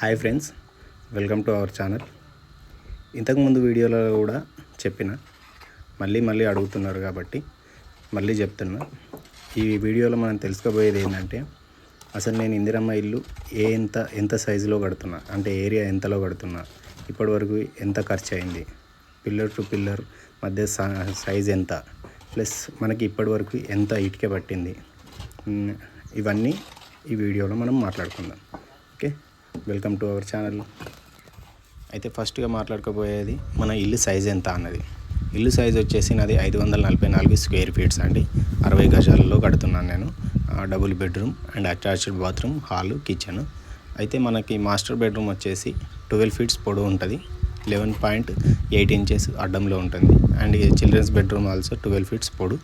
Hi friends welcome to our channel. ఇంతకుముందు వీడియోలో కూడా చెప్పిన మళ్ళీ మళ్ళీ అడుగుతున్నారు కాబట్టి మళ్ళీ చెప్తున్నా. ఈ వీడియోలో మనం తెలుసుకోబోయేది ఏంటంటే అసలు నేను ఇందిరమ్మ ఇల్లు ఏ ఎంత ఎంత సైజులో కడుతున్నా అంటే ఏరియా ఎంతలో కడుతున్నా ఇప్పటివరకు ఎంత ఖర్చు అయింది పిల్లర్ టు పిల్లర్ మధ్య సైజ్ ఎంత ప్లస్ మనకి ఇప్పటివరకు ఎంత ఇటుక పట్టింది ఇవన్నీ ఈ వీడియోలో మనం మాట్లాడుకుందాం. Welcome to our channel. అయితే ఫస్ట్గా మాట్లాడుకోబోయేది మన ఇల్లు సైజ్ ఎంత అన్నది. ఇల్లు సైజ్ వచ్చేసి నాది ఐదు వందల నలభై నాలుగు స్క్వేర్ ఫీట్స్ అండి. అరవై గజాలలో కడుతున్నాను నేను. Double bedroom and attached bathroom hall kitchen అయితే మనకి మాస్టర్ బెడ్రూమ్ వచ్చేసి ట్వెల్వ్ ఫీట్స్ పొడవు ఉంటుంది. లెవెన్ పాయింట్ ఎయిట్ ఇంచెస్ అడ్డంలో ఉంటుంది. And children's bedroom also twelve feets పొడు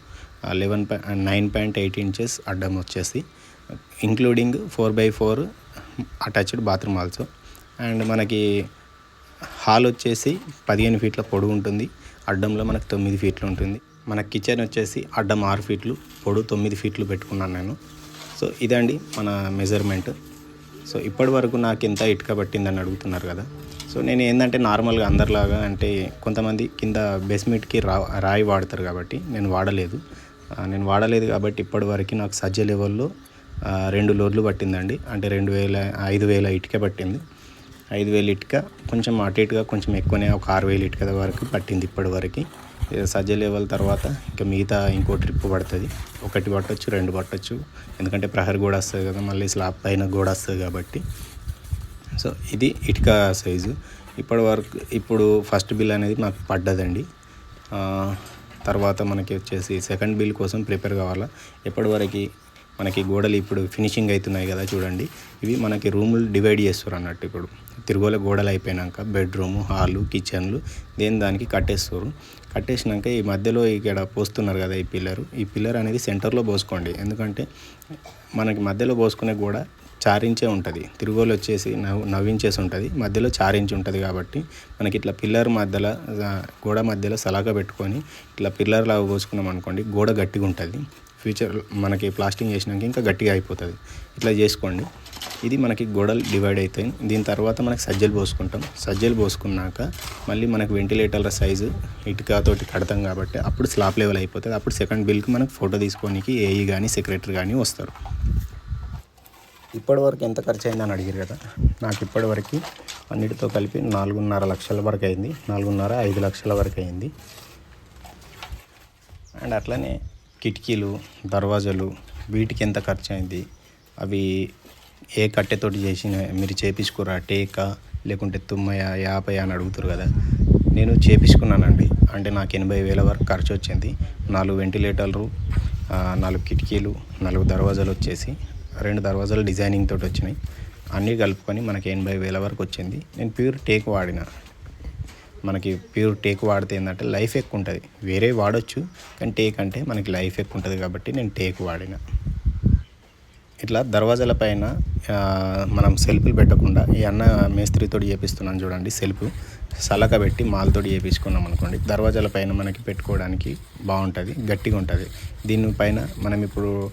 eleven nine point eight inches అడ్డం వచ్చేసి. Including four by four attached bathroom also and మనకి హాల్ వచ్చేసి పదిహేను ఫీట్ల పొడవు ఉంటుంది. అడ్డంలో మనకు తొమ్మిది ఫీట్లు ఉంటుంది. మన కిచెన్ వచ్చేసి అడ్డం ఆరు ఫీట్లు పొడవు తొమ్మిది ఫీట్లు పెట్టుకున్నాను నేను. సో ఇదండి మన మెజర్మెంట్. సో ఇప్పటి వరకు నాకు ఎంత ఇటుక పట్టిందని అడుగుతున్నారు కదా. సో నేను ఏంటంటే నార్మల్గా అందరిలాగా అంటే కొంతమంది కింద బేస్మెంట్కి రా రాయి వాడతారు కాబట్టి నేను వాడలేదు. నేను వాడలేదు కాబట్టి ఇప్పటి వరకు నాకు సజ్జ లెవెల్లో రెండు లోడ్లు పట్టిందండి. అంటే రెండు వేల ఐదు వేల ఇటుక పట్టింది. ఐదు వేల ఇటుక కొంచెం అటు ఇటుగా కొంచెం ఎక్కువనే ఒక ఆరు వేల ఇటుక వరకు పట్టింది ఇప్పటి వరకు. సజ్జ లెవెల్ తర్వాత ఇంకా మిగతా ఇంకో ట్రిప్ పడుతుంది. ఒకటి పట్టొచ్చు రెండు పట్టొచ్చు. ఎందుకంటే ప్రహర్ కూడా వస్తుంది కదా మళ్ళీ స్లాబ్ పైన కూడా వస్తుంది కాబట్టి. సో ఇది ఇటుక సైజు ఇప్పటి వరకు ఇప్పుడు ఫస్ట్ బిల్ అనేది మాకు పడ్డదండి. తర్వాత మనకి వచ్చేసి సెకండ్ బిల్ కోసం ప్రిపేర్ కావాలా. ఎప్పటివరకు మనకి గోడలు ఇప్పుడు ఫినిషింగ్ అవుతున్నాయి కదా చూడండి. ఇవి మనకి రూములు డివైడ్ చేస్తారు అన్నట్టు ఇప్పుడు. తిరుగుల గోడలు అయిపోయినాక బెడ్రూము హాలు కిచెన్లు దేని దానికి కట్టేస్తారు. కట్టేసినాక ఈ మధ్యలో ఇక్కడ పోస్తున్నారు కదా ఈ పిల్లర్. ఈ పిల్లర్ అనేది సెంటర్లో పోసుకోండి. ఎందుకంటే మనకి మధ్యలో పోసుకునే గోడ చారించే ఉంటుంది. తిరుగోలు వచ్చేసి నవ్ నవ్వించేసి ఉంటుంది. మధ్యలో చారించి ఉంటుంది కాబట్టి మనకి ఇట్లా పిల్లర్ మధ్యలో గోడ మధ్యలో సలాగా పెట్టుకొని ఇట్లా పిల్లర్ లాగా పోసుకున్నాం అనుకోండి గోడ గట్టిగా ఉంటుంది. ఫ్యూచర్ మనకి ప్లాస్టింగ్ చేసినాక ఇంకా గట్టిగా అయిపోతుంది. ఇట్లా చేసుకోండి. ఇది మనకి గోడలు డివైడ్ అవుతాయి దీని తర్వాత మనకి సజ్జలు పోసుకుంటాం. సజ్జలు పోసుకున్నాక మళ్ళీ మనకు వెంటిలేటర్ల సైజు ఇటుకతోటి కడతాం కాబట్టి అప్పుడు స్లాబ్ లెవెల్ అయిపోతుంది. అప్పుడు సెకండ్ బిల్కి మనకు ఫోటో తీసుకోనికి ఏఈ కానీ సెక్రటరీ కానీ వస్తారు. ఇప్పటివరకు ఎంత ఖర్చు అయిందని అడిగారు కదా. నాకు ఇప్పటివరకు అన్నిటితో కలిపి నాలుగున్నర లక్షల వరకు అయింది నాలుగున్నర ఐదు లక్షల వరకు అయింది అండ్ అట్లనే కిటికీలు దర్వాజాలు వీటికి ఎంత ఖర్చు అయింది అవి ఏ కట్టెతోటి చేసిన మీరు చేపించుకోరా టేకా లేకుంటే తుమ్మయ యాభై అని అడుగుతారు కదా. నేను చేపించుకున్నానండి. అంటే నాకు ఎనభై వేల వరకు ఖర్చు వచ్చింది నాలుగు వెంటిలేటర్లు నాలుగు కిటికీలు నాలుగు దర్వాజాలు వచ్చేసి రెండు దర్వాజాలు డిజైనింగ్ తోటి వచ్చినాయి. అన్నీ కలుపుకొని మనకి ఎనభై వేల వరకు వచ్చింది. నేను ప్యూర్ టేక్ వాడిన. మనకి ప్యూర్ టేక్ వాడితే ఏంటంటే లైఫ్ ఎక్కువ ఉంటుంది. వేరే వాడొచ్చు కానీ టేక్ అంటే మనకి లైఫ్ ఎక్కువ ఉంటుంది కాబట్టి నేను టేక్ వాడిన. ఇట్లా దర్వాజాల పైన మనం సెల్ఫ్లు పెట్టకుండా ఈ అన్న మేస్త్రితో చేపిస్తున్నాను చూడండి సెల్ఫ్. సలక పెట్టి మాల్తోటి చేపించుకున్నాం అనుకోండి. దర్వాజాల పైన మనకి పెట్టుకోవడానికి బాగుంటుంది గట్టిగా ఉంటుంది. దీనిపైన మనం ఇప్పుడు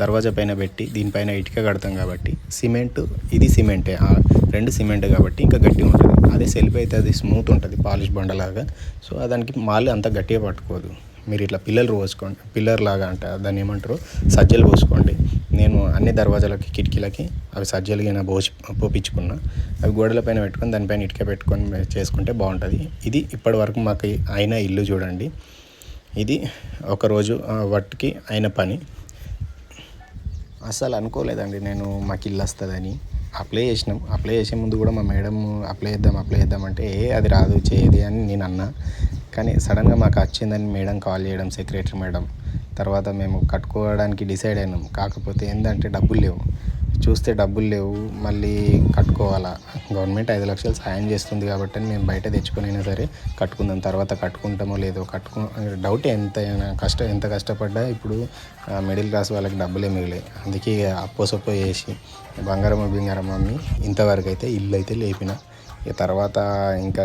దర్వాజా పైన పెట్టి దీనిపైన ఇటుక కడతాం కాబట్టి సిమెంట్ ఇది సిమెంటే రెండు సిమెంట్ కాబట్టి ఇంకా గట్టిగా ఉంటుంది. అదే సెల్ఫ్ అయితే అది స్మూత్ ఉంటుంది పాలిష్ బండలాగా. సో దానికి మాలు అంత గట్టిగా పట్టుకోదు. మీరు ఇట్లా పిల్లలు పోసుకోండి పిల్లర్ లాగా అంట దాన్ని ఏమంటారు? సజ్జలు పోసుకోండి. నేను అన్ని దర్వాజాలకి కిటికీలకి అవి సజ్జలుగా పోసి పోపించుకున్నా అవి గోడల పైన పెట్టుకొని దానిపైన ఇటుక పెట్టుకొని చేసుకుంటే బాగుంటుంది. ఇది ఇప్పటి వరకు మాకు అయిన ఇల్లు చూడండి. ఇది ఒకరోజు వట్టుకి అయిన పని. అస్సలు అనుకోలేదండి నేను మాకు ఇల్లు వస్తుందని. అప్లై చేసినాం. అప్లై చేసే ముందు కూడా మా మేడం అప్లై చేద్దాం అప్లై చేద్దాం అంటే ఏ అది రాదు చేయది అని నేను అన్నా. కానీ సడన్గా మాకు వచ్చిందని మేడం కాల్ చేయడం సెక్రటరీ మేడం. తర్వాత మేము కట్టుకోవడానికి డిసైడ్ అయినాం. కాకపోతే ఏంటంటే డబ్బులు లేవు. చూస్తే డబ్బులు లేవు మళ్ళీ కట్టుకోవాలా? గవర్నమెంట్ ఐదు లక్షలు సాయం చేస్తుంది కాబట్టి అని మేము బయట తెచ్చుకునైనా సరే కట్టుకుందాం. తర్వాత కట్టుకుంటామో లేదో కట్టుకు డౌట్ ఎంత కష్టం ఎంత కష్టపడ్డా ఇప్పుడు మిడిల్ క్లాస్ వాళ్ళకి డబ్బులే మిగిలాయి. అందుకే ఇక అప్పో సొప్పో చేసి బంగారం బంగారం అమ్మి ఇంతవరకు అయితే ఇల్లు అయితే లేపిన. ఇక తర్వాత ఇంకా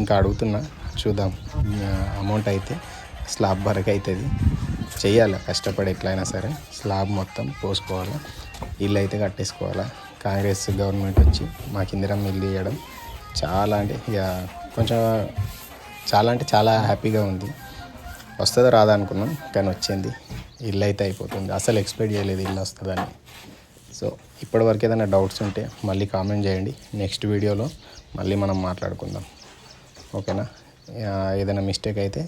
ఇంకా అడుగుతున్నా చూద్దాం. అమౌంట్ అయితే స్లాబ్ వరకు అవుతుంది చెయ్యాలి? కష్టపడి ఎట్లయినా సరే స్లాబ్ మొత్తం పోసుకోవాలి? ఇల్లు అయితే కట్టేసుకోవాలా. కాంగ్రెస్ గవర్నమెంట్ వచ్చి మాకు ఇందిరం ఇల్లు ఇవ్వడం చాలా అంటే ఇక కొంచెం చాలా అంటే చాలా హ్యాపీగా ఉంది. వస్తుందో రాదా అనుకున్నాం కానీ వచ్చింది. ఇల్లు అయితే అయిపోతుంది. అసలు ఎక్స్పెక్ట్ చేయలేదు ఇల్లు వస్తుందని. సో ఇప్పటివరకు ఏదైనా డౌట్స్ ఉంటే మళ్ళీ కామెంట్ చేయండి. నెక్స్ట్ వీడియోలో మళ్ళీ మనం మాట్లాడుకుందాం. ఓకేనా? ఏదైనా మిస్టేక్ అయితే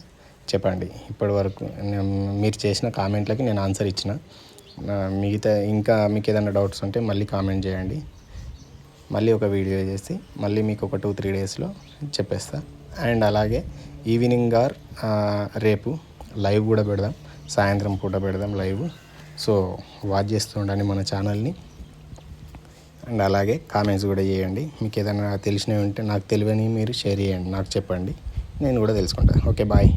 చెప్పండి. ఇప్పటివరకు నేను- మీరు చేసిన కామెంట్లకి నేను ఆన్సర్ ఇచ్చిన. మిగతా ఇంకా మీకు ఏదైనా డౌట్స్ ఉంటే మళ్ళీ కామెంట్ చేయండి. మళ్ళీ ఒక వీడియో చేసి మళ్ళీ మీకు ఒక టూ త్రీ డేస్లో చెప్పేస్తా. అండ్ అలాగే ఈవినింగ్ ఆర్ రేపు లైవ్ కూడా పెడదాం. సాయంత్రం పూట పెడదాం లైవ్. సో వాచ్ చేస్తూ ఉండండి మన ఛానల్ని. అండ్ అలాగే కామెంట్స్ కూడా చేయండి. మీకు ఏదైనా తెలిసినవి ఉంటే నాకు తెలియని మీరు షేర్ చేయండి. నాకు చెప్పండి. నేను కూడా తెలుసుకుంటాను ఓకే బాయ్.